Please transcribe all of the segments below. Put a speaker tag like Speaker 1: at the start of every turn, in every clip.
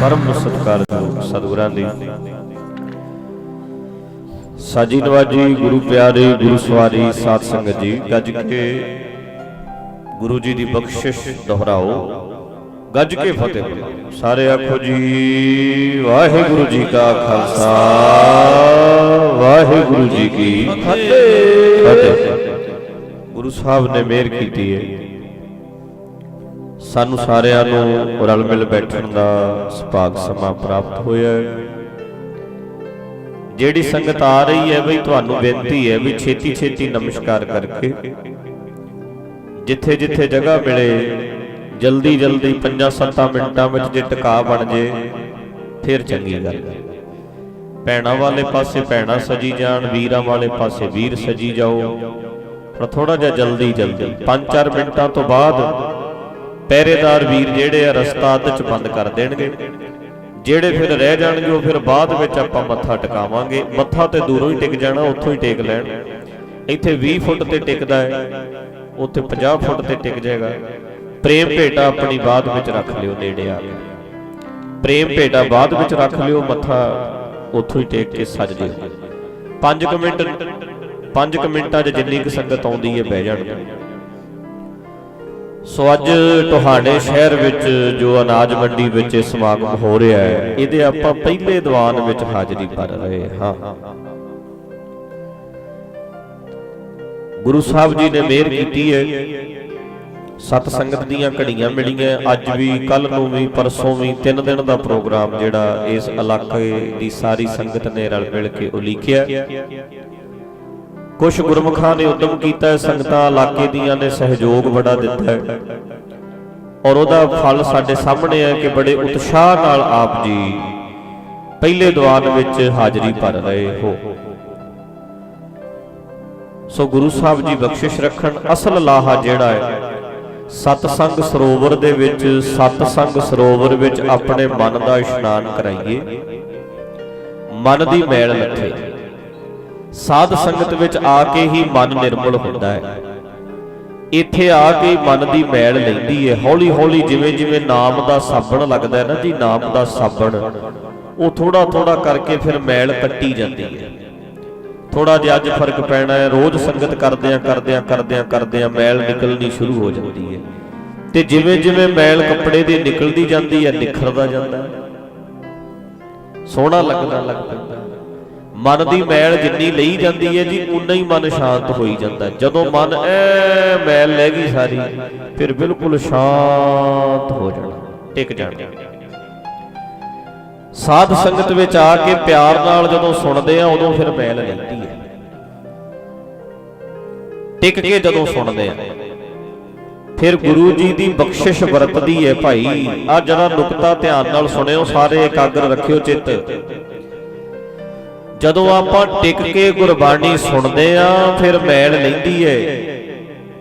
Speaker 1: ਪਰਮ ਸਤਿਕਾਰਯੋਗ ਸਤਿਗੁਰਾਂ ਦੀ ਸਾਜੀ ਨਵਾਜੀ, ਗੁਰੂ ਪਿਆਰੇ, ਗੁਰੂ ਸਵਾਰੀ, ਸਾਧ ਸੰਗਤ ਜੀ, ਗੱਜ ਕੇ ਗੁਰੂ ਜੀ ਦੀ ਬਖਸ਼ਿਸ਼ ਦੁਹਰਾਓ। ਗੱਜ ਕੇ ਫਤਿਹ ਬੁਲਾਓ। ਸਾਰੇ ਆਖੋ ਜੀ, ਵਾਹਿਗੁਰੂ ਜੀ ਕਾ ਖਾਲਸਾ, ਵਾਹਿਗੁਰੂ ਜੀ ਕੀ ਫਤਿਹ। ਗੁਰੂ ਸਾਹਿਬ ਨੇ ਮਿਹਰ ਕੀਤੀ ਹੈ ਸਾਨੂੰ ਸਾਰਿਆਂ ਨੂੰ ਰਲ ਮਿਲ ਬੈਠਣ ਦਾ ਸੁਭਾਗ ਸਮਾਂ ਪ੍ਰਾਪਤ ਹੋਇਆ ਹੈ। ਜਿਹੜੀ ਸੰਗਤ ਆ ਰਹੀ ਹੈ ਬਈ, ਤੁਹਾਨੂੰ ਬੇਨਤੀ ਹੈ ਵੀ ਛੇਤੀ ਛੇਤੀ ਨਮਸਕਾਰ ਕਰਕੇ ਜਿੱਥੇ ਜਿੱਥੇ ਜਗ੍ਹਾ ਮਿਲੇ ਜਲਦੀ ਜਲਦੀ 5-7 ਮਿੰਟਾਂ ਵਿੱਚ ਜੇ ਟਿਕਾ ਬਣ ਜੇ, ਫਿਰ ਚੰਗੀ ਗੱਲ ਹੈ। ਭੈਣਾਂ ਵਾਲੇ ਪਾਸੇ ਭੈਣਾਂ ਸਜੀ ਜਾਣ, ਵੀਰਾਂ ਵਾਲੇ ਪਾਸੇ ਵੀਰ ਸਜੀ ਜਾਓ। ਪਰ ਥੋੜਾ ਜਿਹਾ ਜਲਦੀ ਜਲਦੀ 5-4 ਮਿੰਟਾਂ ਤੋਂ ਬਾਅਦ ਪਹਿਰੇਦਾਰ ਵੀਰ ਜਿਹੜੇ ਆ ਰਸਤਾ ਅੱਧ ਚ ਬੰਦ ਕਰ ਦੇਣਗੇ। ਜਿਹੜੇ ਫਿਰ ਰਹਿ ਜਾਣਗੇ, ਉਹ ਫਿਰ ਬਾਅਦ ਵਿੱਚ ਆਪਾਂ ਮੱਥਾ ਟਿਕਾਵਾਂਗੇ। ਮੱਥਾ ਤੇ ਦੂਰੋਂ ਹੀ ਟਿਕ ਜਾਣਾ, ਉੱਥੋਂ ਹੀ ਟੇਕ ਲੈਣ। ਇੱਥੇ 20 ਫੁੱਟ ਤੇ ਟਿਕਦਾ ਹੈ। ਉੱਥੇ 50 ਫੁੱਟ ਤੇ ਟਿਕ ਜਾਏਗਾ। ਪ੍ਰੇਮ ਭੇਟਾ ਆਪਣੀ ਬਾਅਦ ਵਿੱਚ ਰੱਖ ਲਿਓ ਨੇੜੇ ਆ ਪ੍ਰੇਮ ਭੇਟਾ ਬਾਅਦ ਵਿੱਚ ਰੱਖ ਲਿਓ, ਮੱਥਾ ਉੱਥੋਂ ਹੀ ਟੇਕ ਕੇ ਸੱਜ ਜਿਓ 5 ਮਿੰਟ 5 ਮਿੰਟਾਂ 'ਚ ਜਿੰਨੀ ਕੁ ਸੰਗਤ ਆਉਂਦੀ ਹੈ, ਬਹਿ ਜਾਣਗੇ ਸੋ ਅੱਜ ਤੁਹਾਡੇ ਸ਼ਹਿਰ ਵਿੱਚ ਜੋ ਅਨਾਜ ਮੰਡੀ ਵਿੱਚ ਇਹ ਸਮਾਗਮ ਹੋ ਰਿਹਾ ਹੈ, ਇਹਦੇ ਆਪਾਂ ਪਹਿਲੇ ਦੀਵਾਨ ਵਿੱਚ ਹਾਜ਼ਰੀ ਭਰ ਰਹੇ ਹਾਂ। ਗੁਰੂ ਸਾਹਿਬ ਜੀ ਨੇ ਮਿਹਰ ਕੀਤੀ ਹੈ। ਸਤ ਸੰਗਤ ਦੀਆਂ ਘੜੀਆਂ ਮਿਲੀਆਂ। ਅੱਜ ਵੀ ਕੱਲ ਨੂੰ ਵੀ, ਪਰਸੋਂ ਵੀ, ਤਿੰਨ ਦਿਨ ਦਾ ਪ੍ਰੋਗਰਾਮ ਜਿਹੜਾ ਇਸ ਇਲਾਕੇ ਦੀ ਸਾਰੀ ਸੰਗਤ ਨੇ ਰਲ ਮਿਲ ਕੇ ਉਲੀਕਿਆ ਕੁਝ ਗੁਰਮੁਖਾਂ ਨੇ ਉਦਮ ਕੀਤਾ ਹੈ, ਸੰਗਤਾਂ ਇਲਾਕੇ ਦੀਆਂ ਨੇ ਸਹਿਯੋਗ ਬੜਾ ਦਿੱਤਾ ਹੈ। ਔਰ ਉਹਦਾ ਫਲ ਸਾਡੇ ਸਾਹਮਣੇ ਹੈ ਕਿ ਬੜੇ ਉਤਸ਼ਾਹ ਨਾਲ ਆਪ ਜੀ ਪਹਿਲੇ ਦੀਵਾਨ ਵਿੱਚ ਹਾਜ਼ਰੀ ਭਰ ਰਹੇ ਹੋ। ਸੋ ਗੁਰੂ ਸਾਹਿਬ ਜੀ ਬਖਸ਼ਿਸ਼ ਰੱਖਣ, ਅਸਲ ਲਾਹਾ ਜਿਹੜਾ ਹੈ, ਸਤਸੰਗ ਸਰੋਵਰ ਦੇ ਵਿੱਚ, ਸਤਸੰਗ ਸਰੋਵਰ ਵਿੱਚ ਆਪਣੇ ਮਨ ਦਾ ਇਸ਼ਨਾਨ ਕਰਾਈਏ। ਮਨ ਦੀ ਮੈਲ ਲੱਥੇ ਸਾਧ ਸੰਗਤ ਵਿੱਚ ਆ ਕੇ ਹੀ ਮਨ ਨਿਰਮਲ ਹੁੰਦਾ ਹੈ। ਇੱਥੇ ਆ ਕੇ ਮਨ ਦੀ ਮੈਲ ਲੈਂਦੀ ਹੈ ਹੌਲੀ ਹੌਲੀ ਜਿਵੇਂ ਜਿਵੇਂ ਨਾਮ ਦਾ ਸਾਬਣ ਲੱਗਦਾ ਹੈ ਨਾ ਜੀ, ਨਾਮ ਦਾ ਸਾਬਣ, ਉਹ ਥੋੜਾ ਥੋੜਾ ਕਰਕੇ ਫਿਰ ਮੈਲ ਕੱਟੀ ਜਾਂਦੀ ਹੈ ਥੋੜਾ ਜਿਹਾ ਅੱਜ ਫ਼ਰਕ ਪੈਣਾ ਹੈ। ਰੋਜ਼ ਸੰਗਤ ਕਰਦਿਆਂ ਕਰਦਿਆਂ ਕਰਦਿਆਂ ਕਰਦਿਆਂ ਮੈਲ ਨਿਕਲਣੀ ਸ਼ੁਰੂ ਹੋ ਜਾਂਦੀ ਹੈ ਤੇ ਜਿਵੇਂ ਜਿਵੇਂ ਮੈਲ ਕੱਪੜੇ ਦੀ ਨਿਕਲਦੀ ਜਾਂਦੀ ਹੈ, ਨਿਖਰਦਾ ਜਾਂਦਾ ਸੋਹਣਾ ਲੱਗਦਾ, ਲੱਗ ਪੈਂਦਾ ਮਨ ਦੀ ਮੈਲ ਜਿੰਨੀ ਲਈ ਜਾਂਦੀ ਹੈ ਜੀ ਉਨਾ ਹੀ ਮਨ ਸ਼ਾਂਤ ਹੋਈ ਜਾਂਦਾ। ਜਦੋਂ। ਮਨ ਐ ਮੈਲ ਲੈ ਗਈ ਸਾਰੀ ਫਿਰ ਬਿਲਕੁਲ ਸ਼ਾਂਤ ਹੋ ਜਾਣਾ ਟਿਕ ਜਾਣਾ। ਸਾਧ ਸੰਗਤ ਵਿੱਚ ਆ ਕੇ ਪਿਆਰ ਨਾਲ ਜਦੋਂ ਸੁਣਦੇ ਆ ਉਦੋਂ ਫਿਰ ਮੈਲ ਲੈਂਦੀ ਹੈ। ਟਿਕ ਕੇ ਜਦੋਂ ਸੁਣਦੇ ਆ। ਫਿਰ ਗੁਰੂ ਜੀ ਦੀ ਬਖਸ਼ਿਸ਼ ਵਰਤਦੀ ਹੈ ਭਾਈ। ਆ ਜਰਾ ਨੁਕਤਾ ਧਿਆਨ ਨਾਲ ਸੁਣਿਓ ਸਾਰੇ ਇਕਾਗਰ ਰੱਖਿਓ ਚਿੱਤ। ਜਦੋਂ ਆਪਾਂ ਟਿਕ ਕੇ ਗੁਰਬਾਣੀ ਸੁਣਦੇ ਆ, ਫਿਰ ਮੈਲ ਲੈਂਦੀ ਏ।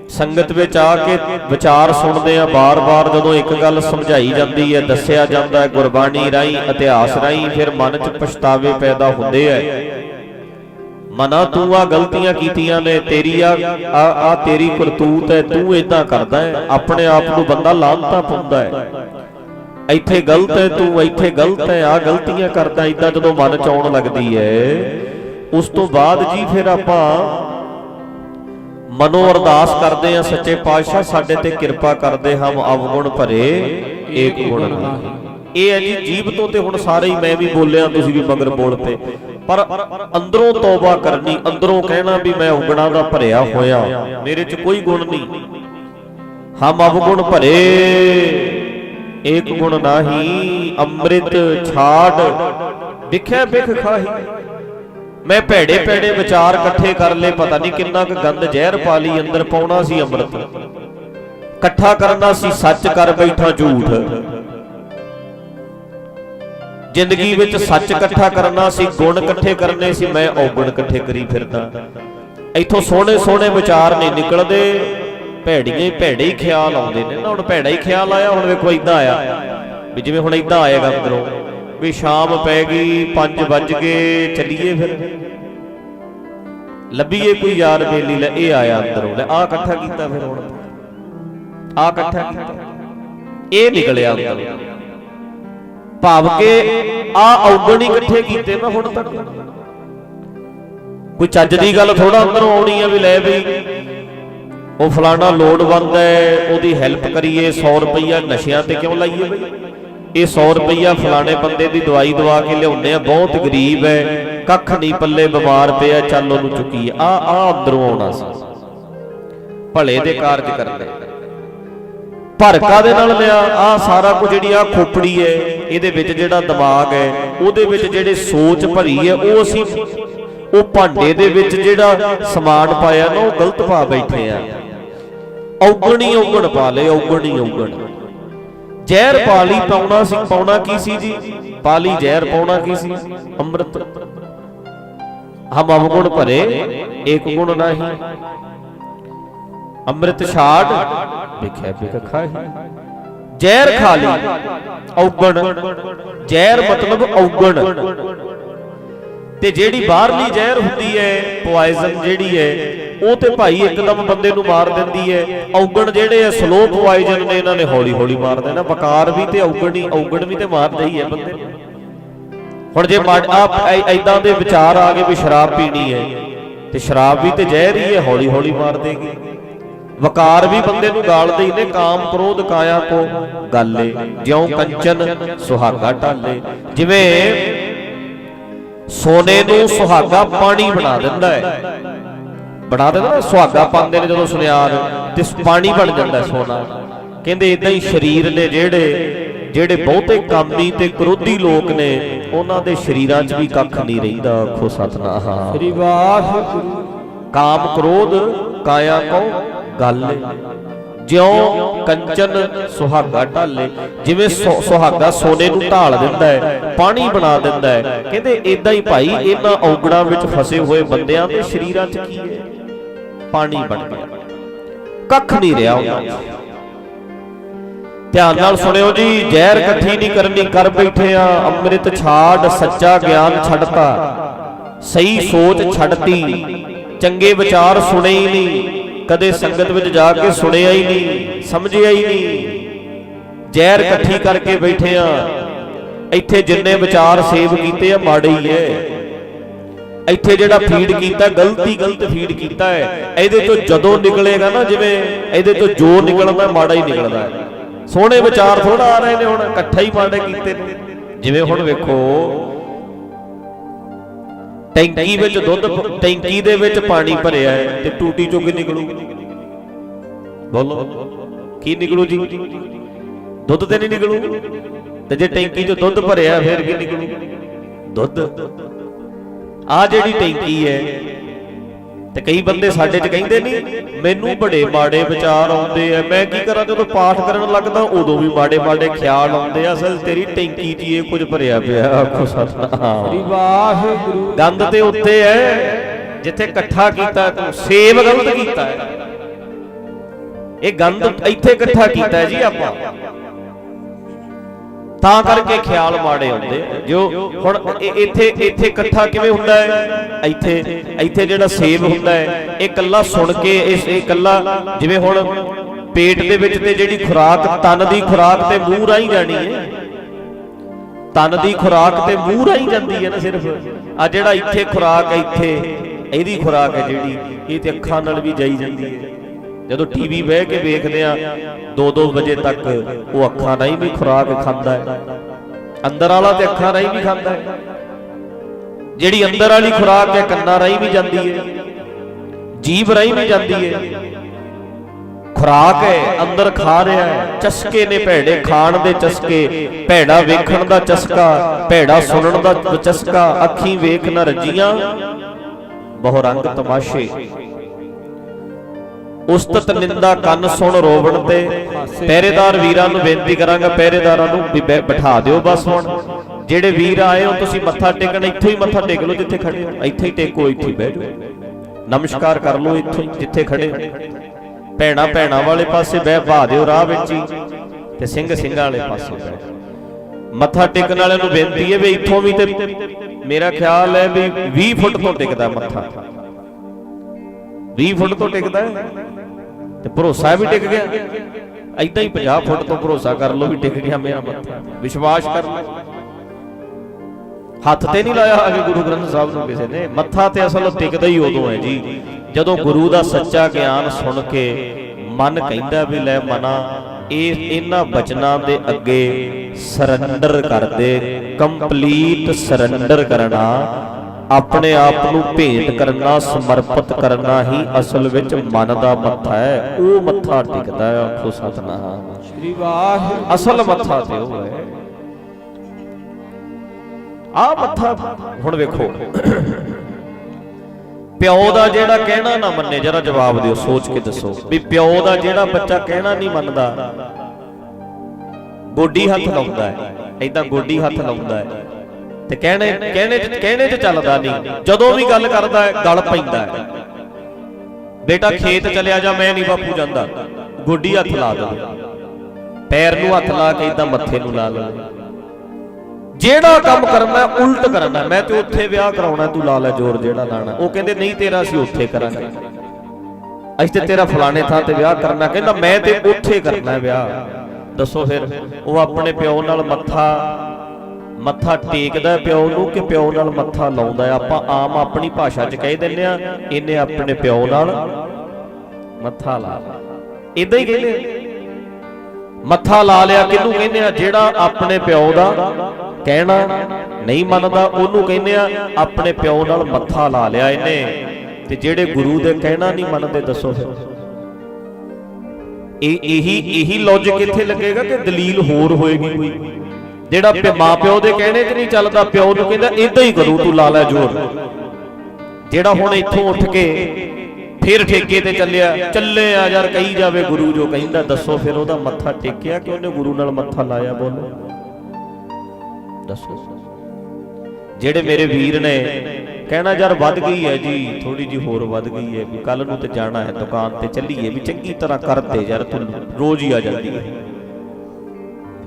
Speaker 1: ਸੰਗਤ ਵਿੱਚ ਆ ਕੇ ਵਿਚਾਰ ਸੁਣਦੇ ਆ, ਬਾਰ-ਬਾਰ ਜਦੋਂ ਇੱਕ ਗੱਲ ਸਮਝਾਈ ਜਾਂਦੀ ਹੈ ਦੱਸਿਆ ਜਾਂਦਾ ਹੈ ਗੁਰਬਾਣੀ ਰਾਹੀਂ, ਇਤਿਹਾਸ ਰਾਹੀਂ, ਫਿਰ ਮਨ 'ਚ ਪਛਤਾਵੇ ਪੈਦਾ ਹੁੰਦੇ ਐ ਮਨਾ ਤੂੰ ਆ ਗਲਤੀਆਂ ਕੀਤੀਆਂ ਨੇ, ਤੇਰੀ ਆ ਆ ਤੇਰੀ ਕਰਤੂਤ ਹੈ ਤੂੰ ਇਦਾਂ ਕਰਦਾ ਹੈ ਆਪਣੇ ਆਪ ਨੂੰ ਬੰਦਾ ਲਾਂਤਾ ਪਾਉਂਦਾ ਹੈ ਇੱਥੇ ਗਲਤ ਹੈ, ਤੂੰ ਇੱਥੇ ਗਲਤ ਹੈ ਆ ਗਲਤੀਆਂ ਕਰਦਾ ਇਦਾਂ ਜਦੋਂ ਮਨ ਚ ਆਉਣ ਲੱਗਦੀ ਹੈ ਉਸ ਤੋਂ ਬਾਅਦ ਜੀ ਫਿਰ ਆਪਾਂ ਮਨੋ ਅਰਦਾਸ ਕਰਦੇ ਆ ਸੱਚੇ ਪਾਤਸ਼ਾਹ ਸਾਡੇ ਤੇ ਕਿਰਪਾ ਕਰਦੇ ਹਮ ਅਵਗੁਣ ਭਰੇ ਏਕ ਗੁਣ ਨਹੀਂ। ਇਹ ਹੈ ਜੀ ਜੀਬ ਤੋਂ ਤੇ ਹੁਣ ਸਾਰੇ ਹੀ ਮੈਂ ਵੀ ਬੋਲਿਆ, ਤੁਸੀਂ ਵੀ ਮਗਰ ਬੋਲ ਪਏ ਪਰ ਅੰਦਰੋਂ ਤੌਬਾ ਕਰਨੀ, ਅੰਦਰੋਂ ਕਹਿਣਾ ਵੀ ਮੈਂ ਉਗਣਾ ਦਾ ਭਰਿਆ ਹੋਇਆ, ਮੇਰੇ 'ਚ ਕੋਈ ਗੁਣ ਨਹੀਂ। ਹਮ ਅਵਗੁਣ ਭਰੇ ਏਕ ਗੁਣ ਨਾਹੀ, ਅੰਮ੍ਰਿਤ ਛਾੜ ਵਿਖਿਆ ਬਿਖ ਖਾਹੀ। ਮੈਂ ਭੈੜੇ ਭੈੜੇ ਵਿਚਾਰ ਇਕੱਠੇ ਕਰ ਲਏ, ਪਤਾ ਨਹੀਂ ਕਿੰਨਾ ਕੁ ਗੰਦ ਜ਼ਹਿਰ ਪਾ ਲਈ, ਅੰਦਰ ਪਾਉਣਾ ਸੀ ਅੰਮ੍ਰਿਤ। ਇਕੱਠਾ ਕਰਨਾ ਸੀ, ਸੱਚ ਕਰ ਬੈਠਾ ਝੂਠ। ਜ਼ਿੰਦਗੀ ਵਿੱਚ ਸੱਚ ਇਕੱਠਾ ਕਰਨਾ ਸੀ, ਗੁਣ ਇਕੱਠੇ ਕਰਨੇ ਸੀ, ਮੈਂ ਔਗਣ ਇਕੱਠੇ ਕਰੀ ਫਿਰਦਾ। ਇੱਥੋਂ ਸੋਹਣੇ ਸੋਹਣੇ ਵਿਚਾਰ ਨਹੀਂ ਨਿਕਲਦੇ। ਭੈੜੀਆਂ ਹੀ ਭੈੜੇ ਹੀ ਖਿਆਲ ਆਉਂਦੇ ਨੇ। ਨਾ ਹੁਣ ਭੈੜਾ ਹੀ ਖਿਆਲ ਆਇਆ ਹੁਣ ਵੇਖੋ ਇਦਾਂ ਆਇਆ ਵੀ ਜਿਵੇਂ ਹੁਣ ਇਦਾਂ ਆਏਗਾ ਅੰਦਰੋਂ ਵੀ ਸ਼ਾਮ ਪੈ ਗਈ 5 ਵੱਜ ਗਏ ਚੱਲੀਏ ਫਿਰ। ਲੱਭੀਏ ਕੋਈ ਯਾਰ ਬੇਲੀ ਲੈ ਇਹ ਆਇਆ ਅੰਦਰੋਂ ਲੈ ਆ ਇਕੱਠਾ ਕੀਤਾ ਫਿਰ ਹੁਣ। ਆ ਇਕੱਠਾ ਕੀਤਾ। ਇਹ ਨਿਕਲਿਆ ਅੰਦਰੋਂ। ਭਾਵ ਕਿ ਆ ਔਗਣ ਹੀ ਇਕੱਠੇ ਕੀਤੇ ਮੈਂ ਹੁਣ ਤੱਕ। ਕੋਈ ਚੱਜ ਦੀ ਗੱਲ ਥੋੜਾ ਅੰਦਰੋਂ ਆਉਣੀ ਆ ਵੀ ਲੈ ਬਈ ਉਹ ਫਲਾਣਾ ਲੋੜਵੰਦ ਹੈ, ਉਹਦੀ ਹੈਲਪ ਕਰੀਏ 100 ਰੁਪਈਆ ਨਸ਼ਿਆਂ ਤੇ ਕਿਉਂ ਲਾਈਏ ਬਈ? ਇਹ 100 ਰੁਪਈਆ ਫਲਾਣੇ ਬੰਦੇ ਦੀ ਦਵਾਈ ਦਵਾ ਕੇ ਲਿਆਉਂਦੇ ਆ, ਬਹੁਤ ਗਰੀਬ ਹੈ, ਕੱਖ ਨਹੀਂ ਪੱਲੇ ਬਿਮਾਰ ਪਿਆ, ਚੱਲ ਉਹਨੂੰ ਚੁੱਕੀਏ। ਆ ਆ ਅੰਦਰੋਂ ਆਉਣਾ ਸੀ। ਭਲੇ ਦੇ ਕਾਰਜ ਕਰਦੇ ਭਰਕਾ ਦੇ ਨਾਲ ਲਿਆ? ਆ ਸਾਰਾ ਕੁਝ ਜਿਹੜੀ ਆ ਖੋਪੜੀ ਹੈ, ਇਹਦੇ ਵਿੱਚ ਜਿਹੜਾ ਦਿਮਾਗ ਹੈ, ਉਹਦੇ ਵਿੱਚ ਜਿਹੜੇ ਸੋਚ ਭਰੀ ਹੈ, ਉਹ ਅਸੀਂ ਉਹ ਭਾਂਡੇ ਦੇ ਵਿੱਚ ਜਿਹੜਾ ਸਮਾਨ ਪਾਇਆ ਨਾ, ਉਹ ਗਲਤ ਪਾ ਬੈਠੇ ਆ। ਔਗਣੀ ਔਗਣ ਪਾ ਲਏ ਔਗਣੀ ਔਗਣ। ਜ਼ਹਿਰ ਪਾਲੀ ਪਾਉਣਾ ਸੀ, ਪਾਉਣਾ ਕੀ ਸੀ ਜੀ? ਪਾਲੀ ਜ਼ਹਿਰ ਪਾਉਣਾ ਕੀ ਸੀ? ਅੰਮ੍ਰਿਤ। ਹਮ ਅਵਗੁਣ ਭਰੇ, ਏਕ ਗੁਣ ਨਹੀਂ। ਅੰਮ੍ਰਿਤ ਛਾੜ, ਵਿਖੇ ਬਿਕ ਖਾਹੀ। ਜ਼ਹਿਰ ਖਾ ਲਈ, ਔਗਣ। ਜ਼ਹਿਰ ਮਤਲਬ ਔਗਣ। ਤੇ ਜਿਹੜੀ ਬਾਹਰਲੀ ਜ਼ਹਿਰ ਹੁੰਦੀ ਹੈ ਪੋਇਜ਼ਨ ਜਿਹੜੀ ਹੈ, ਉਹ ਤੇ ਭਾਈ ਇੱਕਦਮ ਬੰਦੇ ਨੂੰ ਮਾਰ ਦਿੰਦੀ ਹੈ। ਔਗਣ ਜਿਹੜੇ ਆ ਸਲੋ ਪੋਇਜ਼ਨ ਨੇ, ਇਹਨਾਂ ਨੇ ਹੌਲੀ ਹੌਲੀ ਮਾਰ ਦੇਣਾ। ਬਕਾਰ ਵੀ ਤੇ ਔਗਣ ਹੀ, ਔਗਣ ਵੀ ਤੇ ਮਾਰਦਾ ਹੀ ਹੈ ਬੰਦੇ ਨੂੰ। ਹੁਣ ਜੇ ਆ ਐਦਾਂ ਦੇ ਵਿਚਾਰ ਆ ਗਏ ਵੀ ਸ਼ਰਾਬ ਪੀਣੀ ਹੈ, ਤੇ ਸ਼ਰਾਬ ਵੀ ਤੇ ਜ਼ਹਿਰ ਹੀ ਹੈ ਹੌਲੀ ਹੌਲੀ ਮਾਰ ਦੇਗੀ। ਵਕਾਰ ਵੀ ਬੰਦੇ ਨੂੰ ਗਾਲਦੇ ਹੀ ਨੇ, ਕਾਮ ਕ੍ਰੋਧ ਕਾਇਆ ਕੋ, ਗਾਲੇ ਜਿਉ ਕੰਚਨ ਸੁਹਾਗਾ ਢਾਲੇ। ਜਿਵੇਂ ਸੋਨੇ ਨੂੰ ਸੁਹਾਗਾ ਪਾਣੀ ਬਣਾ ਦਿੰਦਾ ਹੈ। ਬਣਾ ਦਿੰਦਾ ਨਾ ਸੁਹਾਗਾ ਪਾਉਂਦੇ ਨੇ ਜਦੋਂ ਸੁਨਿਆਰ ਤੇ ਪਾਣੀ ਬਣ ਜਾਂਦਾ ਸੋਨਾ। ਕਹਿੰਦੇ ਇਦਾਂ ਹੀ ਸਰੀਰ ਨੇ ਜਿਹੜੇ ਜਿਹੜੇ ਬਹੁਤੇ ਕਾਮੀ ਤੇ ਕ੍ਰੋਧੀ ਲੋਕ ਨੇ ਉਹਨਾਂ ਦੇ ਸਰੀਰਾਂ 'ਚ ਵੀ ਕੱਖ ਨਹੀਂ ਰਹਿੰਦਾ ਆਖੋ ਸਤਨਾਮ।
Speaker 2: ਸ੍ਰੀ ਵਾਹਿਗੁਰੂ।
Speaker 1: ਕਾਮ ਕ੍ਰੋਧ ਕਾਇਆ ਕੋ ਗਾਲੇ ਜਿਉਂ ਕੰਚਨ ਸੁਹਾਗਾ ਢਾਲੇ, ਜਿਵੇਂ ਸੁਹਾਗਾ ਸੋਨੇ ਨੂੰ ਢਾਲ ਦਿੰਦਾ ਹੈ, ਪਾਣੀ ਬਣਾ ਦਿੰਦਾ ਹੈ। ਕਹਿੰਦੇ ਇਦਾਂ ਹੀ ਭਾਈ, ਇਹਨਾਂ ਔਗੜਾਂ ਵਿੱਚ ਫਸੇ ਹੋਏ ਬੰਦਿਆਂ ਦੇ ਸਰੀਰਾਂ 'ਚ ਕੀ ਹੈ? ਪਾਣੀ ਬਣ ਗਿਆ। ਕੱਖ ਨਹੀਂ ਰਿਹਾ ਉਹਨਾਂ ਧਿਆਨ ਨਾਲ ਸੁਣਿਓ ਜੀ, ਜ਼ਹਿਰ ਇਕੱਠੀ ਨਹੀਂ ਕਰਨੀ, ਕਰ ਬੈਠੇ ਆ, ਅੰਮ੍ਰਿਤ ਛਾੜ, ਸੱਚਾ ਗਿਆਨ ਛੱਡਤਾ। ਸਹੀ ਸੋਚ ਛੱਡਤੀ। ਚੰਗੇ ਵਿਚਾਰ ਸੁਣੇ ਹੀ ਨਹੀਂ। ਕਦੇ ਸੰਗਤ ਵਿੱਚ ਜਾ ਕੇ ਸੁਣਿਆ ਹੀ ਨਹੀਂ, ਸਮਝਿਆ ਹੀ ਨਹੀਂ। ਜ਼ਹਿਰ ਇਕੱਠੀ ਕਰਕੇ ਬੈਠੇ ਆ। ਇੱਥੇ ਜਿੰਨੇ ਵਿਚਾਰ ਸੇਵ ਕੀਤੇ ਆ, ਮਾੜੇ ਹੀ ਐ। ਇੱਥੇ ਜਿਹੜਾ ਫੀਡ ਕੀਤਾ, ਗਲਤੀ ਗਲਤ ਫੀਡ ਕੀਤਾ ਹੈ ਇਹਦੇ ਤੋਂ ਜਦੋਂ ਨਿਕਲੇਗਾ ਨਾ ਜਿਵੇਂ, ਇਹਦੇ ਤੋਂ ਜੋ ਨਿਕਲਦਾ, ਮਾੜਾ ਹੀ ਨਿਕਲਦਾ ਹੈ ਸੋਹਣੇ ਵਿਚਾਰ ਥੋੜਾ ਆ ਰਹੇ ਨੇ ਹੁਣ, ਇਕੱਠਾ ਹੀ ਮਾੜੇ ਕੀਤੇ ਨੇ। ਜਿਵੇਂ ਹੁਣ ਵੇਖੋ ਟੈਂਕੀ ਵਿੱਚ ਦੁੱਧ ਟੈਂਕੀ ਦੇ ਵਿੱਚ ਪਾਣੀ ਭਰਿਆ ਹੈ ਤੇ ਟੂਟੀ ਚੋਂ ਕੀ ਨਿਕਲੂ? ਬੋਲੋ। ਕੀ ਨਿਕਲੂ ਜੀ? ਦੁੱਧ ਤੇ ਨਹੀਂ ਨਿਕਲੂ? ਤੇ ਜੇ ਟੈਂਕੀ 'ਚ ਦੁੱਧ ਭਰਿਆ ਫਿਰ ਕੀ ਨਿਕਲੂ? ਦੁੱਧ। ਆ ਜਿਹੜੀ ਟੈਂਕੀ ਹੈ ਤੇ ਕਈ ਬੰਦੇ ਸਾਡੇ 'ਚ ਕਹਿੰਦੇ ਨਹੀਂ ਮੈਨੂੰ ਬੜੇ ਮਾੜੇ ਵਿਚਾਰ ਆਉਂਦੇ ਆ। ਮੈਂ ਕੀ ਕਰਾਂ ਜਦੋਂ ਪਾਠ ਕਰਨ ਲੱਗਦਾ ਉਦੋਂ ਵੀ ਮਾੜੇ ਮਾੜੇ ਖਿਆਲ ਆਉਂਦੇ ਆ। ਅਸਲ ਤੇਰੀ ਟੈਂਕੀ 'ਚ ਇਹ ਕੁਝ ਭਰਿਆ ਪਿਆ। ਆਖੋ ਸਤਨਾਮ।
Speaker 2: ਸ੍ਰੀ ਵਾਹਿਗੁਰੂ।
Speaker 1: ਗੰਦ ਤੇ ਉੱਤੇ ਹੈ ਜਿੱਥੇ ਇਕੱਠਾ ਕੀਤਾ ਤੂੰ ਸੇਵ ਗਲਤ ਕੀਤਾ। ਹੈ ਇਹ ਗੰਦ ਇੱਥੇ ਇਕੱਠਾ ਕੀਤਾ ਜੀ ਆਪਾਂ। ਤਾਂ ਕਰਕੇ ਖਿਆਲ ਮਾੜੇ ਹੁੰਦੇ ਜੋ ਹੁਣ ਇੱਥੇ ਇੱਥੇ ਇਕੱਠਾ ਕਿਵੇਂ ਹੁੰਦਾ ਹੈ? ਇੱਥੇ ਇੱਥੇ ਜਿਹੜਾ ਸੇਵ ਹੁੰਦਾ ਹੈ, ਇਹ ਕੱਲਾ ਸੁਣ ਕੇ ਇਸ, ਇਹ ਕੱਲਾ ਜਿਵੇਂ ਹੁਣ ਪੇਟ ਦੇ ਵਿੱਚ ਤੇ ਜਿਹੜੀ ਖੁਰਾਕ, ਤਨ ਦੀ ਖੁਰਾਕ ਤੇ ਮੂੰਹ ਰਾਹੀਂ ਜਾਣੀ ਹੈ। ਤਨ ਦੀ ਖੁਰਾਕ ਤੇ ਮੂੰਹ ਰਾਹੀਂ ਜਾਂਦੀ ਹੈ ਨਾ ਸਿਰਫ। ਆ ਜਿਹੜਾ ਇੱਥੇ ਖੁਰਾਕ ਹੈ, ਇੱਥੇ, ਇਹਦੀ ਖੁਰਾਕ ਹੈ ਜਿਹੜੀ, ਇਹ ਤੇ ਅੱਖਾਂ ਨਾਲ ਵੀ ਜਾਈ ਜਾਂਦੀ ਹੈ। ਜਦੋਂ ਟੀਵੀ ਬਹਿ ਕੇ ਵੇਖਦੇ ਆ 2-2 ਵਜੇ ਤੱਕ ਉਹ ਅੱਖਾਂ ਨਾਲ ਵੀ ਖੁਰਾਕ ਖਾਂਦਾ ਹੈ। ਅੰਦਰ ਵਾਲਾ ਤੇ ਅੱਖਾਂ ਨਾਲ ਵੀ ਖਾਂਦਾ ਹੈ। ਜਿਹੜੀ ਅੰਦਰ ਵਾਲੀ ਖੁਰਾਕ ਹੈ, ਕੰਨਾਂ ਰਾਹੀਂ ਵੀ ਜਾਂਦੀ ਹੈ। ਜੀਭ ਰਾਹੀਂ ਵੀ ਜਾਂਦੀ ਹੈ। ਖੁਰਾਕ ਹੈ, ਅੰਦਰ ਖਾ ਰਿਹਾ ਹੈ। ਚਸਕੇ ਨੇ ਭੈੜੇ ਖਾਣ ਦੇ ਚਸਕੇ, ਭੈੜਾ ਵੇਖਣ ਦਾ ਚਸਕਾ, ਭੈੜਾ ਸੁਣਨ ਦਾ ਚਸਕਾ, ਅੱਖੀਂ ਵੇਖ ਨਾ ਰੱਜੀਆਂ ਬਹੁ ਰੰਗ ਤਮਾਸ਼ੇ। ਉਸਤਤ ਨਿੰਦਾ ਕੰਨ ਸੁਣ ਰੋਵਣ ਤੇ ਪਹਿਰੇਦਾਰ ਵੀਰਾਂ ਨੂੰ ਬੇਨਤੀ ਕਰਾਂਗਾ, ਪਹਿਰੇਦਾਰਾਂ ਨੂੰ ਬਿਠਾ ਦਿਓ ਬਸ ਹੁਣ। ਜਿਹੜੇ ਵੀਰ ਆਏ ਹੋ, ਤੁਸੀਂ ਮੱਥਾ ਟੇਕਣ, ਇੱਥੇ ਹੀ ਮੱਥਾ ਟੇਕ ਲਓ ਜਿੱਥੇ ਖੜੇ ਇੱਥੇ ਹੀ ਟੇਕੋ, ਇੱਥੇ ਬਹਿ ਜਾਓ। ਨਮਸਕਾਰ ਕਰ ਲਓ ਇੱਥੇ ਜਿੱਥੇ ਖੜੇ ਹੋ। ਭੈਣਾ ਭੈਣਾ ਵਾਲੇ ਪਾਸੇ ਬਹਿ, ਭਾ ਦਿਓ ਰਾਹ ਵਿੱਚ ਹੀ ਤੇ ਸਿੰਘ ਸਿੰਘਾਂ ਵਾਲੇ ਪਾਸੇ ਬਹਿ ਮੱਥਾ ਟੇਕਣ ਵਾਲਿਆਂ ਨੂੰ ਬੇਨਤੀ ਹੈ ਵੀ ਇੱਥੋਂ ਵੀ ਤੇ ਮੇਰਾ ਖਿਆਲ ਹੈ ਵੀ 20 ਫੁੱਟ ਤੋਂ ਟਿਕਦਾ ਮੱਥਾ। 20 ਫੁੱਟ ਤੋਂ ਟਿਕਦਾ ਹੈ ਤੇ ਭਰੋਸਾ ਵੀ ਟਿਕ ਗਿਆ। ਐਦਾਂ ਹੀ 50 ਫੁੱਟ ਤੋਂ ਭਰੋਸਾ ਕਰ ਲਓ ਵੀ ਟਿਕ ਗਿਆ ਮੇਰਾ ਮੱਥਾ ਵਿਸ਼ਵਾਸ ਕਰ ਲਓ। ਹੱਥ ਤੇ ਨਹੀਂ ਲਾਇਆ ਆ ਗੁਰੂ ਗ੍ਰੰਥ ਸਾਹਿਬ ਨੂੰ ਕਿਸੇ ਨੇ। ਮੱਥਾ ਤੇ ਅਸਲ ਟਿਕਦਾ ਹੀ ਉਦੋਂ ਹੈ ਜੀ। ਜਦੋਂ ਗੁਰੂ ਦਾ ਸੱਚਾ ਗਿਆਨ ਸੁਣ ਕੇ ਮਨ ਕਹਿੰਦਾ ਵੀ ਲੈ ਮਨਾ, ਇਹ ਇਹਨਾਂ ਬਚਨਾਂ ਦੇ ਅੱਗੇ ਸਰੈਂਡਰ ਕਰ ਦੇ ਕੰਪਲੀਟ ਸਰੈਂਡਰ ਕਰਨਾ। ਆਪਣੇ ਆਪ ਨੂੰ ਭੇਟ ਕਰਨਾ ਸਮਰਪਿਤ ਕਰਨਾ ਹੀ ਅਸਲ ਵਿੱਚ ਮਨ ਦਾ ਮੱਥਾ ਹੈ। ਉਹ ਮੱਥਾ ਟਿਕਦਾ ਹੈ ਆਖੋ ਸਤਨਾਮ।
Speaker 2: ਸ੍ਰੀ ਵਾਹਿਗੁਰੂ
Speaker 1: ਅਸਲ ਮੱਥਾ ਤੇ ਉਹ ਹੈ। ਆ ਮੱਥਾ ਹੁਣ ਵੇਖੋ। ਪਿਓ ਦਾ ਜਿਹੜਾ ਕਹਿਣਾ ਨਾ ਮੰਨੇ ਜਰਾ ਜਵਾਬ ਦਿਓ ਸੋਚ ਕੇ ਦੱਸੋ। ਵੀ ਪਿਓ ਦਾ ਜਿਹੜਾ ਬੱਚਾ ਕਹਿਣਾ ਨਹੀਂ ਮੰਨਦਾ ਗੋਡੀ ਹੱਥ ਲਾਉਂਦਾ ਹੈ। ਐਦਾਂ ਗੋਡੀ ਹੱਥ ਲਾਉਂਦਾ ਹੈ। ਤੇ ਕਹਿਣੇ ਕਹਿਣੇ ਚ ਕਹਿਣੇ ਚ ਚੱਲਦਾ ਨਹੀਂ। ਜਦੋਂ ਵੀ ਗੱਲ ਕਰਦਾ ਹੈ, ਗਲ ਪੈਂਦਾ ਹੈ। ਬੇਟਾ, ਖੇਤ ਚਲਿਆ ਜਾ, ਮੈਂ ਨਹੀਂ ਬਾਪੂ ਜਾਂਦਾ। ਗੋਡੀ ਹੱਥ ਲਾ ਦੇ। ਪੈਰ ਨੂੰ ਹੱਥ ਲਾ ਕੇ ਇਦਾਂ ਮੱਥੇ ਨੂੰ ਲਾ ਲੈ। ਜਿਹੜਾ ਕੰਮ ਕਰਨਾ, ਉਲਟ ਕਰਨਾ। ਮੈਂ ਤੇ ਉੱਥੇ ਵਿਆਹ ਕਰਾਉਣਾ, ਤੂੰ ਲਾ ਲੈ ਜ਼ੋਰ ਜਿਹੜਾ ਲਾਣਾ। ਉਹ ਕਹਿੰਦੇ, ਨਹੀਂ, ਤੇਰਾ ਅਸੀਂ ਉੱਥੇ ਕਰਾਂਗੇ। ਅਸੀਂ ਤੇ ਤੇਰਾ ਫਲਾਣੇ ਥਾਂ ਤੇ ਵਿਆਹ ਕਰਨਾ। ਕਹਿੰਦਾ, ਮੈਂ ਤੇ ਉੱਥੇ ਕਰਨਾ ਵਿਆਹ। ਦੱਸੋ ਫਿਰ, ਉਹ ਆਪਣੇ ਪਿਓ ਨਾਲ ਮੱਥਾ ਮੱਥਾ ਟੇਕਦਾ ਪਿਓ ਨੂੰ ਕਿ ਪਿਓ ਨਾਲ ਮੱਥਾ ਲਾਉਂਦਾ ਆਪਾਂ ਆਮ ਆਪਣੀ ਭਾਸ਼ਾ 'ਚ ਕਹਿ ਦਿੰਦੇ ਆ ਇਹਨੇ ਆਪਣੇ ਪਿਓ ਨਾਲ ਮੱਥਾ ਲਾ ਇਦਾਂ ਹੀ ਕਹਿੰਦੇ ਮੱਥਾ ਲਾ ਲਿਆ ਕਿਹਨੂੰ ਕਹਿੰਦੇ ਆ? ਜਿਹੜਾ ਆਪਣੇ ਪਿਓ ਦਾ ਕਹਿਣਾ ਨਹੀਂ ਮੰਨਦਾ, ਉਹਨੂੰ ਕਹਿੰਦੇ ਆ, ਆਪਣੇ ਪਿਓ ਨਾਲ ਮੱਥਾ ਲਾ ਲਿਆ ਇਹਨੇ। ਤੇ ਜਿਹੜੇ ਗੁਰੂ ਦੇ ਕਹਿਣਾ ਨਹੀਂ ਮੰਨਦੇ, ਦੱਸੋ ਫਿਰ। ਇਹ ਇਹੀ ਇਹੀ ਲੌਜੀਕ ਇੱਥੇ ਲੱਗੇਗਾ ਕਿ ਦਲੀਲ ਹੋਰ ਹੋਏਗੀ। ਜਿਹੜਾ ਪਿ- ਮਾਂ ਪਿਓ ਦੇ ਕਹਿਣੇ 'ਚ ਨਹੀਂ ਚੱਲਦਾ ਪਿਓ ਨੂੰ ਕਹਿੰਦਾ ਇਦਾਂ ਹੀ ਕਰੂ ਤੂੰ ਲਾ ਲੈ ਜ਼ੋਰ। ਜਿਹੜਾ ਹੁਣ ਇੱਥੋਂ ਉੱਠ ਕੇ ਫਿਰ ਠੇਕੇ ਤੇ ਚੱਲਿਆ ਚੱਲੇ ਆ ਯਾਰ ਕਹੀ ਜਾਵੇ ਗੁਰੂ ਜੋ ਕਹਿੰਦਾ ਦੱਸੋ ਫਿਰ ਉਹਦਾ ਮੱਥਾ ਟੇਕਿਆ ਕਿ ਉਹਨੇ ਗੁਰੂ ਨਾਲ ਮੱਥਾ ਲਾਇਆ ਬੋਲੋ? ਦੱਸੋ। ਜਿਹੜੇ ਮੇਰੇ ਵੀਰ ਨੇ ਕਹਿਣਾ ਯਾਰ ਵੱਧ ਗਈ ਹੈ ਜੀ ਥੋੜੀ ਜੀ ਹੋਰ ਵੱਧ ਗਈ ਹੈ ਵੀ ਕੱਲ ਨੂੰ ਤੇ ਜਾਣਾ ਹੈ ਦੁਕਾਨ ਤੇ ਚੱਲੀਏ ਵੀ ਚੰਗੀ ਤਰ੍ਹਾਂ ਕਰਦੇ ਯਾਰ ਤੂੰ ਰੋਜ਼ ਹੀ ਆ ਜਾਂਦੀ ਹੈ।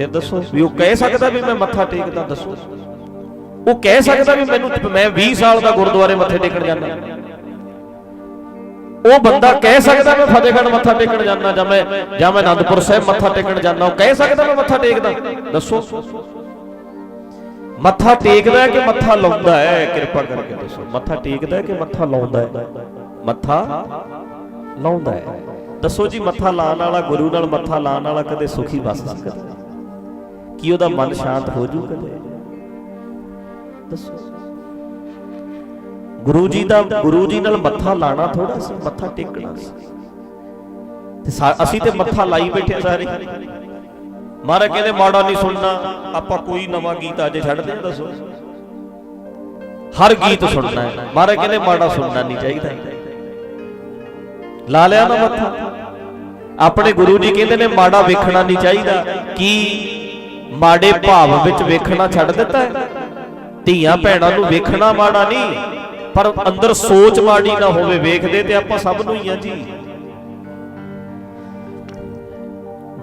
Speaker 1: ਫਿਰ ਦੱਸੋ ਵੀ ਉਹ ਕਹਿ ਸਕਦਾ ਵੀ ਮੈਂ ਮੱਥਾ ਟੇਕਦਾ, ਦੱਸੋ। ਉਹ ਕਹਿ ਸਕਦਾ ਵੀ ਮੈਨੂੰ ਮੈਂ 20 ਸਾਲ ਦਾ ਗੁਰਦੁਆਰੇ ਮੱਥੇ ਟੇਕਣ ਜਾਂਦਾ। ਉਹ ਬੰਦਾ ਕਹਿ ਸਕਦਾ ਮੈਂ ਫਤਿਹਗੜ੍ਹ ਮੱਥਾ ਟੇਕਣ ਜਾਂਦਾ ਜਾਂ ਮੈਂ ਜਾਂ ਮੈਂ ਅਨੰਦਪੁਰ ਸਾਹਿਬ ਮੱਥਾ ਟੇਕਣ ਜਾਂਦਾ, ਉਹ ਕਹਿ ਸਕਦਾ ਮੈਂ ਮੱਥਾ ਟੇਕਦਾ। ਦੱਸੋ। ਮੱਥਾ ਟੇਕਦਾ ਹੈ ਕਿ ਮੱਥਾ ਲਾਉਂਦਾ ਹੈ? ਕਿਰਪਾ ਕਰਕੇ ਦੱਸੋ। ਮੱਥਾ ਟੇਕਦਾ ਹੈ ਕਿ ਮੱਥਾ ਲਾਉਂਦਾ ਹੈ? ਮੱਥਾ ਲਾਉਂਦਾ ਹੈ। ਦੱਸੋ ਜੀ, ਮੱਥਾ ਲਾਣ ਵਾਲਾ ਗੁਰੂ ਨਾਲ ਮੱਥਾ ਲਾਣ ਵਾਲਾ ਕਦੇ ਸੁਖੀ ਬਸ ਸਕਦਾ ਕੀ ਉਹਦਾ ਮਨ ਸ਼ਾਂਤ ਹੋ ਜੂ ਕਦੇ? ਦੱਸੋ। ਗੁਰੂ ਜੀ ਦਾ ਗੁਰੂ ਜੀ ਨਾਲ ਮੱਥਾ ਲਾਣਾ ਥੋੜਾ ਸੀ ਮੱਥਾ ਟੇਕਣਾ ਸੀ। ਤੇ ਅਸੀਂ ਤੇ ਮੱਥਾ ਲਾਈ ਬੈਠੇ ਸਾਰੇ। ਮਹਾਰਾਜ ਕਹਿੰਦੇ ਮਾੜਾ ਨਹੀਂ ਸੁਣਨਾ ਆਪਾਂ ਕੋਈ ਨਵਾਂ ਗੀਤ ਅਜੇ ਛੱਡਦੇ ਹਾਂ ਦੱਸੋ। ਹਰ ਗੀਤ ਸੁਣਨਾ ਹੈ। ਮਹਾਰਾਜ ਕਹਿੰਦੇ ਮਾੜਾ ਸੁਣਨਾ ਨਹੀਂ ਚਾਹੀਦਾ। ਲਾ ਲਿਆ ਨਾ ਮੱਥਾ। ਆਪਣੇ ਗੁਰੂ ਜੀ ਕਹਿੰਦੇ ਨੇ ਮਾੜਾ ਵੇਖਣਾ ਨਹੀਂ ਚਾਹੀਦਾ। ਕੀ ਮਾੜੇ ਭਾਵ ਵਿੱਚ ਵੇਖਣਾ ਛੱਡ ਦਿੱਤਾ ਹੈ। ਧੀਆਂ ਭੈਣਾਂ ਨੂੰ ਵੇਖਣਾ ਮਾੜਾ ਨਹੀਂ, ਪਰ ਅੰਦਰ ਸੋਚ ਮਾੜੀ ਨਾ ਹੋਵੇ ਵੇਖਦੇ ਤੇ ਆਪਾਂ ਸਭ ਨੂੰ ਹੀ ਆ ਜੀ।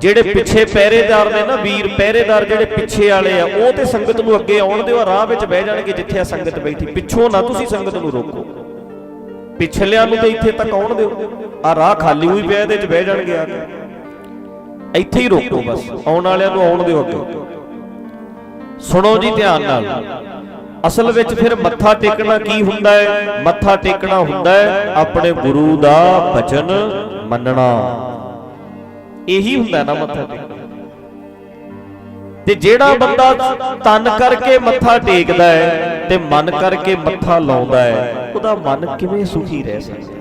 Speaker 1: ਜਿਹੜੇ ਪਿੱਛੇ ਪਹਿਰੇਦਾਰ ਨੇ ਨਾ ਵੀਰ, ਪਹਿਰੇਦਾਰ ਜਿਹੜੇ ਪਿੱਛੇ ਵਾਲੇ ਆ, ਉਹ ਤੇ ਸੰਗਤ ਨੂੰ ਅੱਗੇ ਆਉਣ ਦਿਓ ਰਾਹ ਵਿੱਚ ਬਹਿ ਜਾਣਗੇ ਜਿੱਥੇ ਆ ਸੰਗਤ ਬੈਠੀ। ਪਿੱਛੋਂ ਨਾ ਤੁਸੀਂ ਸੰਗਤ ਨੂੰ ਰੋਕੋ। ਪਿਛਲਿਆਂ ਨੂੰ ਤੇ ਇੱਥੇ ਤੱਕ ਆਉਣ ਦਿਓ। ਆ ਰਾਹ ਖਾਲੀ ਹੋਈ ਪਿਆ, ਇਹਦੇ 'ਚ ਬਹਿ ਜਾਣਗੇ ਆ ਕੇ। ਇੱਥੇ ਹੀ ਰੋਕੋ ਬਸ, ਆਉਣ ਵਾਲਿਆਂ ਨੂੰ ਆਉਣ ਦਿਓ ਅੱਗੇ। ਸੁਣੋ ਜੀ ਧਿਆਨ ਨਾਲ। ਅਸਲ ਵਿੱਚ ਫਿਰ ਮੱਥਾ ਟੇਕਣਾ ਕੀ ਹੁੰਦਾ ਹੈ? ਮੱਥਾ ਟੇਕਣਾ ਹੁੰਦਾ ਹੈ ਆਪਣੇ ਗੁਰੂ ਦਾ ਬਚਨ ਮੰਨਣਾ। ਇਹੀ ਹੁੰਦਾ ਨਾ ਮੱਥਾ ਟੇਕਣਾ। ਤੇ ਜਿਹੜਾ ਬੰਦਾ ਤਨ ਕਰਕੇ ਮੱਥਾ ਟੇਕਦਾ ਹੈ ਤੇ ਮਨ ਕਰਕੇ ਮੱਥਾ ਲਾਉਂਦਾ ਹੈ, ਉਹਦਾ ਮਨ ਕਿਵੇਂ ਸੁਖੀ ਰਹਿ ਸਕਦਾ?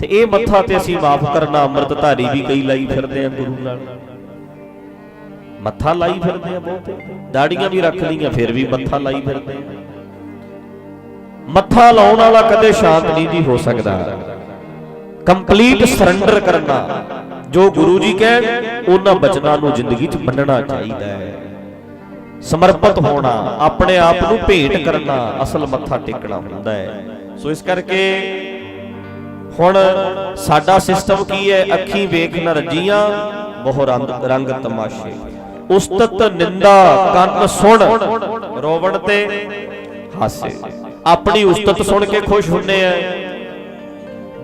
Speaker 1: ਤੇ ਇਹ ਮੱਥਾ ਤੇ ਅਸੀਂ ਮਾਫ ਕਰਨਾ, ਅੰਮ੍ਰਿਤਧਾਰੀ ਵੀ ਕਈ ਲਾਈ ਫਿਰਦੇ ਆ ਗੁਰੂ ਨਾਲ। ਮੱਥਾ ਲਾਈ ਫਿਰਦੇ ਆ ਬਹੁਤੇ। ਦਾੜੀਆਂ ਵੀ ਰੱਖ ਲਈਆਂ, ਫਿਰ ਵੀ ਮੱਥਾ ਲਾਈ ਫਿਰਦੇ ਆ। ਮੱਥਾ ਲਾਉਣ ਵਾਲਾ ਕਦੇ ਸ਼ਾਂਤ ਨਹੀਂ ਜੀ ਹੋ ਸਕਦਾ। ਕੰਪਲੀਟ ਸਰੈਂਡਰ ਕਰਨਾ, ਜੋ ਗੁਰੂ ਜੀ ਕਹਿਣ, ਉਹਨਾਂ ਬਚਨਾਂ ਨੂੰ ਜ਼ਿੰਦਗੀ 'ਚ ਮੰਨਣਾ ਚਾਹੀਦਾ ਹੈ। ਸਮਰਪਿਤ ਹੋਣਾ, ਆਪਣੇ ਆਪ ਨੂੰ ਭੇਟ ਕਰਨਾ ਅਸਲ ਮੱਥਾ ਟੇਕਣਾ ਹੁੰਦਾ ਹੈ। ਸੋ ਇਸ ਕਰਕੇ ਹੁਣ ਸਾਡਾ ਸਿਸਟਮ ਕੀ ਹੈ? ਅੱਖੀ ਵੇਖ ਨਾ ਰੱਜੀਆਂ ਬਹੁ ਰੰਗ ਰੰਗ ਤਮਾਸ਼ੇ। ਉਸਤਤ ਨਿੰਦਾ ਕੰਨ ਸੁਣ, ਰੋਵਣ ਤੇ ਹਾਸੇ। ਆਪਣੀ ਉਸਤਤ ਸੁਣ ਕੇ ਖੁਸ਼ ਹੁੰਦੇ ਆ।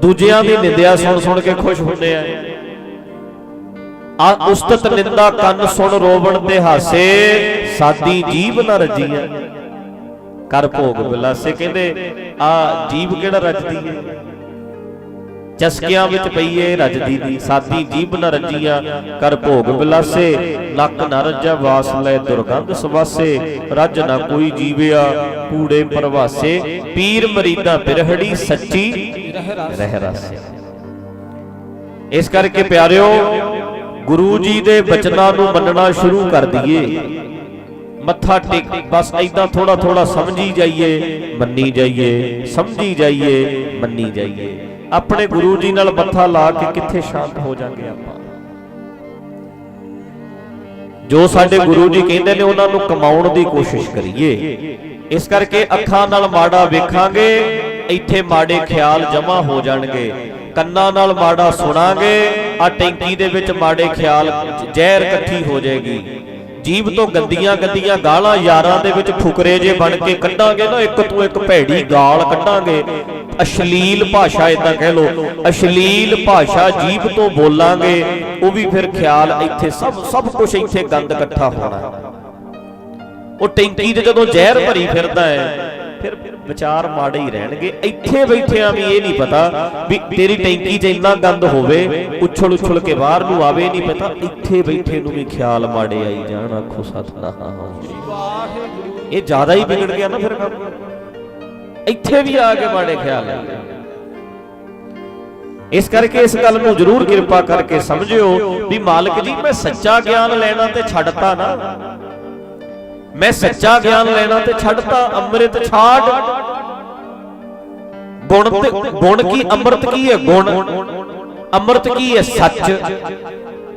Speaker 1: ਦੂਜਿਆਂ ਦੀ ਨਿੰਦਿਆ ਸੁਣ ਸੁਣ ਕੇ ਖੁਸ਼ ਹੁੰਦੇ ਆ। ਆ ਉਸਤਤ ਨਿੰਦਾ ਕੰਨ ਸੁਣ, ਰੋਵਣ ਤੇ ਹਾਸੇ ਸਾਦੀ ਜੀਵ ਨਾ ਰਜੀਐ ਕਰ ਭੋਗ ਬਿਲਾਸੇ ਕਹਿੰਦੇ, ਆ ਜੀਵ ਕਿਹੜਾ ਰਜਦੀ ਏ ਚਸਕਿਆਂ ਵਿੱਚ ਪਈਏ ਰਜਦੀ ਦੀ ਸਾਦੀ ਜੀਬ ਨ ਰਜੀਆਂ ਕਰ ਭੋਗ ਬਿਲਾਸੇ ਨੱਕ ਨ ਰੱਜਾ ਵਾਸ ਲੈ ਦੁਰਗੰਧ ਸਵਾਸੇ ਰੱਜ ਨਾ ਕੋਈ ਜੀਵਿਆ ਕੂੜੇ ਪ੍ਰਵਾਸੇ ਪੀਰ ਮਰੀਦਾ ਬਿਰਹੜੀ ਸੱਚੀ ਰਹਿ ਰਾਸੇ। ਇਸ ਕਰਕੇ ਪਿਆਰਿਓ ਗੁਰੂ ਜੀ ਦੇ ਬਚਨਾਂ ਨੂੰ ਮੰਨਣਾ ਸ਼ੁਰੂ ਕਰ ਦਈਏ। ਮੱਥਾ ਟੇਕ ਬਸ ਐਦਾਂ ਥੋੜਾ ਥੋੜਾ ਸਮਝੀ ਜਾਈਏ ਮੰਨੀ ਜਾਈਏ ਸਮਝੀ ਜਾਈਏ ਮੰਨੀ ਜਾਈਏ। ਆਪਣੇ ਗੁਰੂ ਜੀ ਨਾਲ ਮੱਥਾ ਲਾ ਕੇ ਕਿੱਥੇ ਸ਼ਾਂਤ ਹੋ ਜਾਾਂਗੇ ਆਪਾਂ? ਜੋ ਸਾਡੇ ਗੁਰੂ ਜੀ ਕਹਿੰਦੇ ਨੇ, ਉਹਨਾਂ ਨੂੰ ਕਮਾਉਣ ਦੀ ਕੋਸ਼ਿਸ਼ ਕਰੀਏ। ਇਸ ਕਰਕੇ ਅੱਖਾਂ ਨਾਲ ਮਾੜਾ ਵੇਖਾਂਗੇ, ਇੱਥੇ ਮਾੜੇ ਖਿਆਲ ਜਮਾ ਹੋ ਜਾਣਗੇ। ਕੰਨਾਂ ਨਾਲ ਮਾੜਾ ਸੁਣਾਂਗੇ ਆ ਟੈਂਕੀ ਦੇ ਵਿੱਚ ਮਾੜੇ ਖਿਆਲ ਜ਼ਹਿਰ ਇਕੱਠੀ ਹੋ ਜਾਏਗੀ। ਜੀਬ ਤੋਂ ਗੰਦੀਆਂ ਗੰਦੀਆਂ ਗਾਲਾਂ ਯਾਰਾਂ ਦੇ ਵਿੱਚ ਫੁਕਰੇ ਜੇ ਬਣ ਕੇ ਕੱਢਾਂਗੇ ਨਾ, ਇੱਕ ਤੋਂ ਇੱਕ ਭੈੜੀ ਗਾਲ ਕੱਢਾਂਗੇ। ਅਸ਼ਲੀਲ ਭਾਸ਼ਾ ਇਦਾਂ ਕਹਿ ਲੋ ਅਸ਼ਲੀਲ ਭਾਸ਼ਾ ਜੀਬ ਤੋਂ ਬੋਲਾਂਗੇ, ਉਹ ਵੀ ਫਿਰ ਖਿਆਲ ਇੱਥੇ ਸਭ ਸਭ ਕੁਝ ਇੱਥੇ ਗੰਦ ਇਕੱਠਾ ਹੋਣਾ। ਉਹ ਟੈਂਕੀ ਤੇ ਜਦੋਂ ਜ਼ਹਿਰ ਭਰੀ ਫਿਰਦਾ ਹੈ, ਫਿਰ ਵਿਚਾਰ ਮਾੜੇ ਹੀ ਰਹਿਣਗੇ। ਇੱਥੇ ਬੈਠਿਆਂ ਵੀ ਇਹ ਨਹੀਂ ਪਤਾ ਵੀ ਤੇਰੀ ਟੈਂਕੀ 'ਚ ਇੰਨਾ ਗੰਦ ਹੋਵੇ ਉਛਲ ਉਛਲ ਕੇ ਬਾਹਰ ਨੂੰ ਆਵੇ ਨਹੀਂ ਪਤਾ। ਇੱਥੇ ਬੈਠੇ ਨੂੰ ਵੀ ਖਿਆਲ ਮਾੜੇ ਆਈ ਜਾਣ ਆਖੋ ਸਤਨਾਮ। ਇਹ ਜ਼ਿਆਦਾ ਹੀ ਵਿਗੜ ਗਿਆ ਨਾ ਫਿਰ ਕੰਮ। ਇੱਥੇ ਵੀ ਆ ਕੇ ਮਾੜੇ ਖਿਆਲ ਆ। ਇਸ ਕਰਕੇ ਇਸ ਗੱਲ ਨੂੰ ਜ਼ਰੂਰ ਕਿਰਪਾ ਕਰਕੇ ਸਮਝਿਓ ਵੀ ਮਾਲਕ ਜੀ ਮੈਂ ਸੱਚਾ ਗਿਆਨ ਲੈਣਾ ਤੇ ਛੱਡਤਾ ਨਾ। ਮੈਂ ਸੱਚਾ ਗਿਆਨ ਲੈਣਾ ਤੇ ਛੱਡਤਾ ਅੰਮ੍ਰਿਤ ਛਾੜ। ਗੁਣ ਤੇ ਗੁਣ ਕੀ ਅੰਮ੍ਰਿਤ ਕੀ ਹੈ? ਗੁਣ। ਅੰਮ੍ਰਿਤ ਕੀ ਹੈ? ਸੱਚ।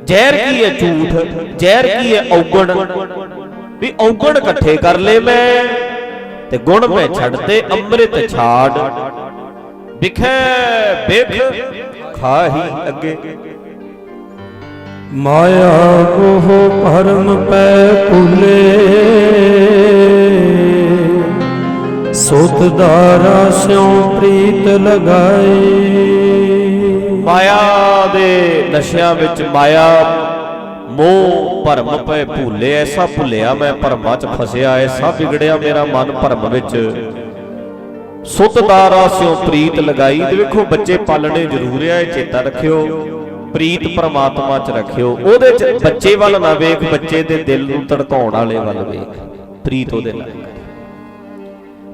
Speaker 1: ਜ਼ਹਿਰ ਕੀ ਹੈ? ਝੂਠ। ਜ਼ਹਿਰ ਕੀ ਹੈ? ਔਗਣ। ਵੀ ਔਗਣ ਇਕੱਠੇ ਕਰ ਲਏ ਮੈਂ ਤੇ ਗੁਣ ਮੈਂ ਛੱਡਤੇ ਅੰਮ੍ਰਿਤ ਛਾੜ। ਵਿਖੇ ਬਿਖ ਖਾਹੀ ਅੱਗੇ।
Speaker 2: ਮਾਇਆ ਕੋਹ ਭਰਮ ਪੈ ਭੁਲੇ। ਸੁਤ ਦਾਰਾ ਸਿਉ ਪ੍ਰੀਤ ਲਗਾਏ।
Speaker 1: ਮਾਇਆ ਦੇ ਨਸ਼ਿਆਂ ਵਿੱਚ ਮਾਇਆ, ਮੋਹ ਭਰਮ ਪੈ ਭੁੱਲੇ, ਐਸਾ ਭੁੱਲਿਆ ਮੈਂ ਭਰਮਾਂ 'ਚ ਫਸਿਆ, ਐਸਾ ਵਿਗੜਿਆ ਮੇਰਾ ਮਨ ਭਰਮ ਵਿੱਚ। ਸੁਤ ਦਾਰਾ ਸਿਉ ਪ੍ਰੀਤ ਲਗਾਈ, ਤੇ ਵੇਖੋ ਬੱਚੇ ਪਾਲਣੇ ਜ਼ਰੂਰ ਆ, ਇਹ ਚੇਤਾ ਰੱਖਿਓ। ਪ੍ਰੀਤ ਪਰਮਾਤਮਾ 'ਚ ਰੱਖਿਓ। ਉਹਦੇ 'ਚ ਬੱਚੇ ਵੱਲ ਨਾ ਵੇਖ, ਬੱਚੇ ਦੇ ਦਿਲ ਨੂੰ ਧੜਕਾਉਣ ਵਾਲੇ ਵੱਲ ਵੇਖ। ਪ੍ਰੀਤ ਉਹਦੇ ਨਾਲ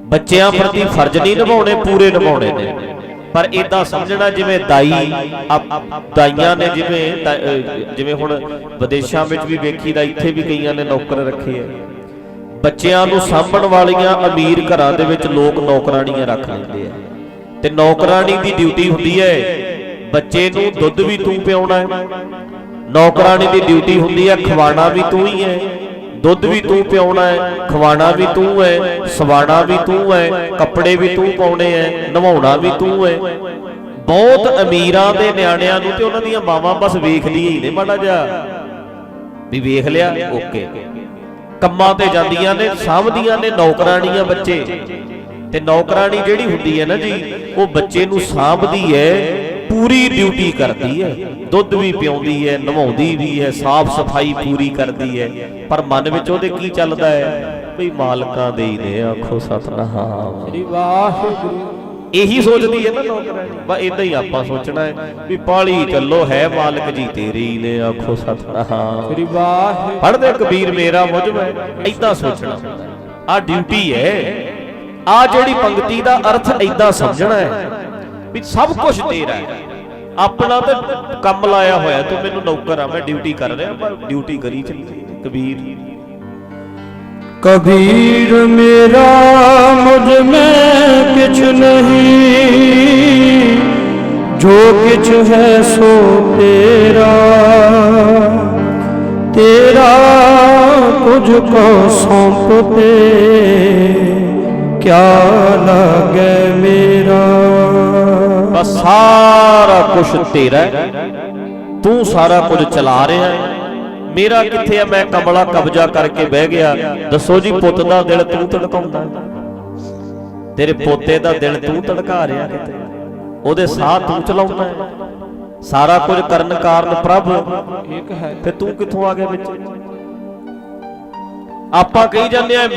Speaker 1: ਬੱਚਿਆਂ ਪ੍ਰਤੀ ਫਰਜ਼ ਨਹੀਂ ਨਿਭਾਉਣੇ, ਪੂਰੇ ਨਿਭਾਉਣੇ ਨੇ। ਪਰ ਇਦਾਂ ਸਮਝਣਾ ਜਿਵੇਂ ਦਾਈ ਦਾਈਆਂ ਨੇ ਜਿਵੇਂ ਜਿਵੇਂ ਹੁਣ ਵਿਦੇਸ਼ਾਂ ਵਿੱਚ ਵੀ ਵੇਖੀਦਾ ਇੱਥੇ ਵੀ ਕਈਆਂ ਨੇ ਨੌਕਰ ਰੱਖੇ ਆ। ਬੱਚਿਆਂ ਨੂੰ ਸਾਂਭਣ ਵਾਲੀਆਂ ਅਮੀਰ ਘਰਾਂ ਦੇ ਵਿੱਚ ਲੋਕ ਨੌਕਰਾਣੀਆਂ ਰੱਖ ਲੈਂਦੇ ਆ। ਤੇ ਨੌਕਰਾਣੀ ਦੀ ਡਿਊਟੀ ਹੁੰਦੀ ਹੈ ਬੱਚੇ ਨੂੰ ਦੁੱਧ ਵੀ ਤੂੰ ਪਿਆਉਣਾ ਹੈ। ਨੌਕਰਾਣੀ ਦੀ ਡਿਊਟੀ ਹੁੰਦੀ ਹੈ, ਖਵਾਣਾ ਵੀ ਤੂੰ ਹੀ ਹੈ। ਦੁੱਧ ਵੀ ਤੂੰ ਪਿਆਉਣਾ ਹੈ, ਖਵਾਣਾ ਵੀ ਤੂੰ ਹੈ, ਸਵਾਣਾ ਵੀ ਤੂੰ ਹੈ, ਕੱਪੜੇ ਵੀ ਤੂੰ ਪਾਉਣੇ ਹੈ, ਨਵਾਉਣਾ ਵੀ ਤੂੰ ਹੈ। ਬਹੁਤ ਅਮੀਰਾਂ ਦੇ ਨਿਆਣਿਆਂ ਨੂੰ ਤੇ ਉਹਨਾਂ ਦੀਆਂ ਮਾਵਾਂ ਬਸ ਵੇਖਦੀਆਂ ਹੀ ਨੇ, ਮਾੜਾ ਜਿਹਾ। ਵੀ ਵੇਖ ਲਿਆ, ਓਕੇ। ਕੰਮਾਂ ਤੇ ਜਾਂਦੀਆਂ ਨੇ, ਸਾਂਭਦੀਆਂ ਨੇ ਨੌਕਰਾਣੀਆਂ ਬੱਚੇ। ਤੇ ਨੌਕਰਾਣੀ ਜਿਹੜੀ ਹੁੰਦੀ ਹੈ ਨਾ ਜੀ, ਉਹ ਬੱਚੇ ਨੂੰ ਸਾਂਭਦੀ ਹੈ ਪੂਰੀ ਡਿਊਟੀ ਕਰਦੀ ਹੈ। ਦੁੱਧ ਵੀ ਪਿਆਉਂਦੀ ਹੈ ਨਵਾਉਂਦੀ ਵੀ ਹੈ ਸਾਫ਼ ਸਫ਼ਾਈ ਪੂਰੀ ਕਰਦੀ ਹੈ। ਪਰ ਮਨ ਵਿੱਚ ਉਹਦੇ ਕੀ ਚੱਲਦਾ ਹੈ? ਭਈ ਮਾਲਕਾਂ ਦੇ ਹੀ ਨੇ ਆਖੋ ਸਤਨਾਮ।
Speaker 2: ਸ੍ਰੀ ਵਾਹਿਗੁਰੂ।
Speaker 1: ਇਹੀ ਸੋਚਦੀ ਹੈ ਨਾ ਨੌਕਰਾਨੀ ਬਸ ਇਦਾਂ ਹੀ ਆਪਾਂ ਸੋਚਣਾ ਹੈ ਵੀ ਪਾਲੀ ਚੱਲੋ ਹੈ ਮਾਲਕ ਜੀ ਤੇਰੇ ਹੀ ਨੇ ਆਖੋ ਸਤਨਾਮ।
Speaker 2: ਸ੍ਰੀ ਵਾਹਿਗੁਰੂ।
Speaker 1: ਪੜਦੇ ਕਬੀਰ ਮੇਰਾ ਮੁਝ ਮੈਂ ਇਦਾਂ ਸੋਚਣਾ। ਆ ਡਿਊਟੀ ਹੈ। ਆ ਜਿਹੜੀ ਪੰਕਤੀ ਦਾ ਅਰਥ ਇਦਾਂ ਸਮਝਣਾ ਹੈ। ਵੀ ਸਭ ਕੁਝ ਤੇਰਾ ਹੈ। ਆਪਣਾ ਤੇ ਕੰਮ ਲਾਇਆ ਹੋਇਆ, ਤੂੰ ਮੈਨੂੰ ਨੌਕਰ ਆ, ਮੈਂ ਡਿਊਟੀ ਕਰ ਰਿਹਾ, ਪਰ ਡਿਊਟੀ ਕਰੀ ਚੱਲੀ। ਕਬੀਰ।
Speaker 2: ਕਬੀਰ ਮੇਰਾ ਮੁਝ ਮੈਂ ਕਿਛ ਨਹੀਂ, ਜੋ ਕੁਛ ਹੈ ਸੋ ਤੇਰਾ। ਤੇਰਾ ਕੁਝ ਕੋ ਸੌਂਪਤੇ ਕਿਆ ਲਾਗੇ ਮੇਰਾ?
Speaker 1: ਬਸ ਸਾਰਾ ਕੁਝ ਤੇਰਾ ਤੂੰ ਸਾਰਾ ਕੁਝ ਚਲਾ ਰਿਹਾ ਹੈ। ਮੇਰਾ ਕਿੱਥੇ ਆ? ਮੈਂ ਕਮਲਾ ਕਬਜ਼ਾ ਕਰਕੇ ਬਹਿ ਗਿਆ। ਦੱਸੋ ਜੀ ਪੁੱਤ ਦਾ ਦਿਲ ਤੂੰ ਧੜਕਾਉਂਦਾ? ਤੇਰੇ ਪੋਤੇ ਦਾ ਦਿਲ ਤੂੰ ਧੜਕਾ ਰਿਹਾ ਕਿਤੇ? ਉਹਦੇ ਸਾਹ ਤੂੰ ਚਲਾਉਂਦਾ ਹੈ? ਸਾਰਾ ਕੁਝ ਕਰਨ ਕਾਰਨ ਪ੍ਰਭ।
Speaker 2: ਇੱਕ ਹੈ।
Speaker 1: ਤੇ ਤੂੰ ਕਿੱਥੋਂ ਆ ਗਿਆ ਵਿੱਚ? ਆਪਾਂ ਕਹੀ ਜਾਂਦੇ ਆ